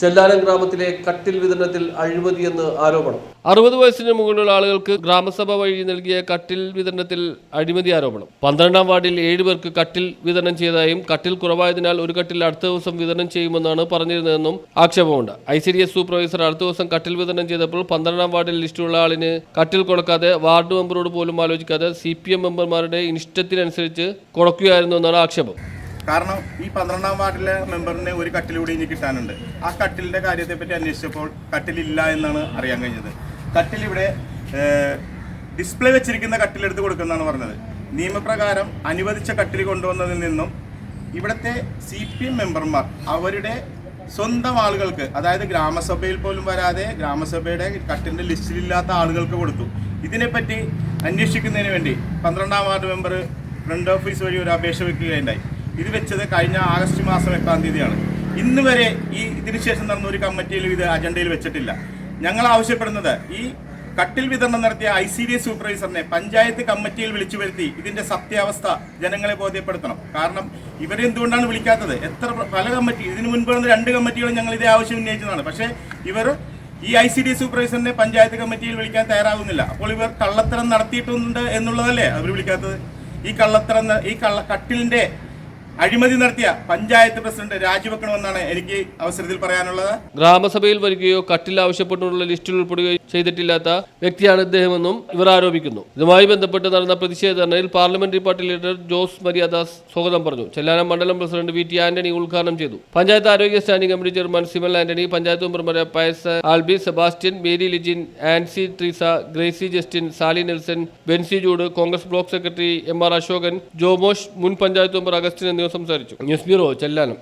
Chellanam ഗ്രാമത്തിലെ കട്ടിൽ വിതരണത്തിൽ അഴിമതിയെന്ന് ആരോപണം. അറുപത് വയസ്സിന് മുകളിലുള്ള ആളുകൾക്ക് ഗ്രാമസഭ വഴി നൽകിയ കട്ടിൽ വിതരണത്തിൽ അഴിമതി ആരോപണം. പന്ത്രണ്ടാം വാർഡിൽ ഏഴ് പേർക്ക് കട്ടിൽ വിതരണം ചെയ്തതായും കട്ടിൽ കുറവായതിനാൽ ഒരു കട്ടിൽ അടുത്ത ദിവസം വിതരണം ചെയ്യുമെന്നാണ് പറഞ്ഞിരുന്നതെന്നും ആക്ഷേപമുണ്ട്. I C D S supervisor അടുത്ത ദിവസം കട്ടിൽ വിതരണം ചെയ്തപ്പോൾ പന്ത്രണ്ടാം വാർഡിൽ ലിസ്റ്റുള്ള ആളിന് കട്ടിൽ കൊടുക്കാതെ വാർഡ് മെമ്പറോട് പോലും ആലോചിക്കാതെ സി പി എം മെമ്പർമാരുടെ ഇഷ്ടത്തിനനുസരിച്ച് കൊടുക്കുകയായിരുന്നു എന്നാണ് ആക്ഷേപം. കാരണം ഈ പന്ത്രണ്ടാം വാർഡിലെ മെമ്പറിന് ഒരു കട്ടിലൂടെ ഇനി കിട്ടാനുണ്ട്. ആ കട്ടിലിന്റെ കാര്യത്തെപ്പറ്റി അന്വേഷിച്ചപ്പോൾ കട്ടിലില്ല എന്നാണ് അറിയാൻ കഴിഞ്ഞത്. കട്ടിലിവിടെ ഡിസ്പ്ലേ വെച്ചിരിക്കുന്ന കട്ടിലെടുത്ത് കൊടുക്കുന്നതാണ് പറഞ്ഞത്. നിയമപ്രകാരം അനുവദിച്ച കട്ടിൽ കൊണ്ടുവന്നതിൽ നിന്നും ഇവിടുത്തെ സി പി എം മെമ്പർമാർ അവരുടെ സ്വന്തം ആളുകൾക്ക് അതായത് ഗ്രാമസഭയിൽ പോലും വരാതെ ഗ്രാമസഭയുടെ കട്ടിന്റെ ലിസ്റ്റിലില്ലാത്ത ആളുകൾക്ക് കൊടുത്തു. ഇതിനെപ്പറ്റി അന്വേഷിക്കുന്നതിന് വേണ്ടി പന്ത്രണ്ടാം വാർഡ് മെമ്പർ ഫ്രണ്ട് ഓഫീസ് വഴി ഒരു അപേക്ഷ വെക്കുകയുണ്ടായി. ഇത് വെച്ചത് കഴിഞ്ഞ ആഗസ്റ്റ് മാസം എട്ടാം തീയതിയാണ്. ഇന്ന് വരെ ഈ ഇതിനുശേഷം നടന്ന ഒരു കമ്മിറ്റിയിലും ഇത് അജണ്ടയിൽ വെച്ചിട്ടില്ല. ഞങ്ങൾ ആവശ്യപ്പെടുന്നത് ഈ കട്ടിൽ വിതരണം നടത്തിയ ഐ സി ഡി സൂപ്പർവൈസറിനെ പഞ്ചായത്ത് കമ്മിറ്റിയിൽ വിളിച്ചു വരുത്തി ഇതിന്റെ സത്യാവസ്ഥ ജനങ്ങളെ ബോധ്യപ്പെടുത്തണം. കാരണം ഇവരെ എന്തുകൊണ്ടാണ് വിളിക്കാത്തത്? എത്ര പല കമ്മിറ്റി ഇതിനു മുൻപ് രണ്ട് കമ്മിറ്റികളും ഞങ്ങൾ ഇതേ ആവശ്യം ഉന്നയിച്ചതാണ്. പക്ഷേ ഇവർ ഈ ഐ സി ഡി സൂപ്പർവൈസറിനെ പഞ്ചായത്ത് കമ്മിറ്റിയിൽ വിളിക്കാൻ തയ്യാറാകുന്നില്ല അപ്പോൾ ഇവർ കള്ളത്തരം നടത്തിയിട്ടുണ്ട് എന്നുള്ളതല്ലേ അവർ വിളിക്കാത്തത്? ഈ കള്ളത്തരം ഈ കള്ള കട്ടിലിന്റെ അഴിമതി നടത്തിയ പഞ്ചായത്ത് പ്രസിഡന്റ് രാജിവെക്കണമെന്നാണ് എനിക്ക് അവസരത്തിൽ പറയാനുള്ളത്. ഗ്രാമസഭയിൽ വരികയോ കട്ടിൽ ആവശ്യപ്പെട്ടുള്ള ലിസ്റ്റിൽ ഉൾപ്പെടുകയോ ചെയ്തിട്ടില്ലാത്ത വ്യക്തിയാണ് ഇദ്ദേഹമെന്നും ഇവർ ആരോപിക്കുന്നു. ഇതുമായി ബന്ധപ്പെട്ട് നടന്ന പ്രതിഷേധ ധർണയിൽ parliamentary party leader Jose Mariadas സ്വാഗതം പറഞ്ഞു. ചെല്ലാനം മണ്ഡലം പ്രസിഡന്റ് വി ടി ആന്റണി ഉദ്ഘാടനം ചെയ്തു. പഞ്ചായത്ത് ആരോഗ്യ standing committee chairman Simal Antony panchayat മെമ്പർമാരായ Pius Alby Sebastian Mary Lijin Ancy Treesa Gracy Justin Sali Nelson Bency Jude Congress block secretary M R Ashokan Jomosh മുൻ panchayat member Augustine എന്നിവർ സംസാരിച്ചു. News bureau Chellanam.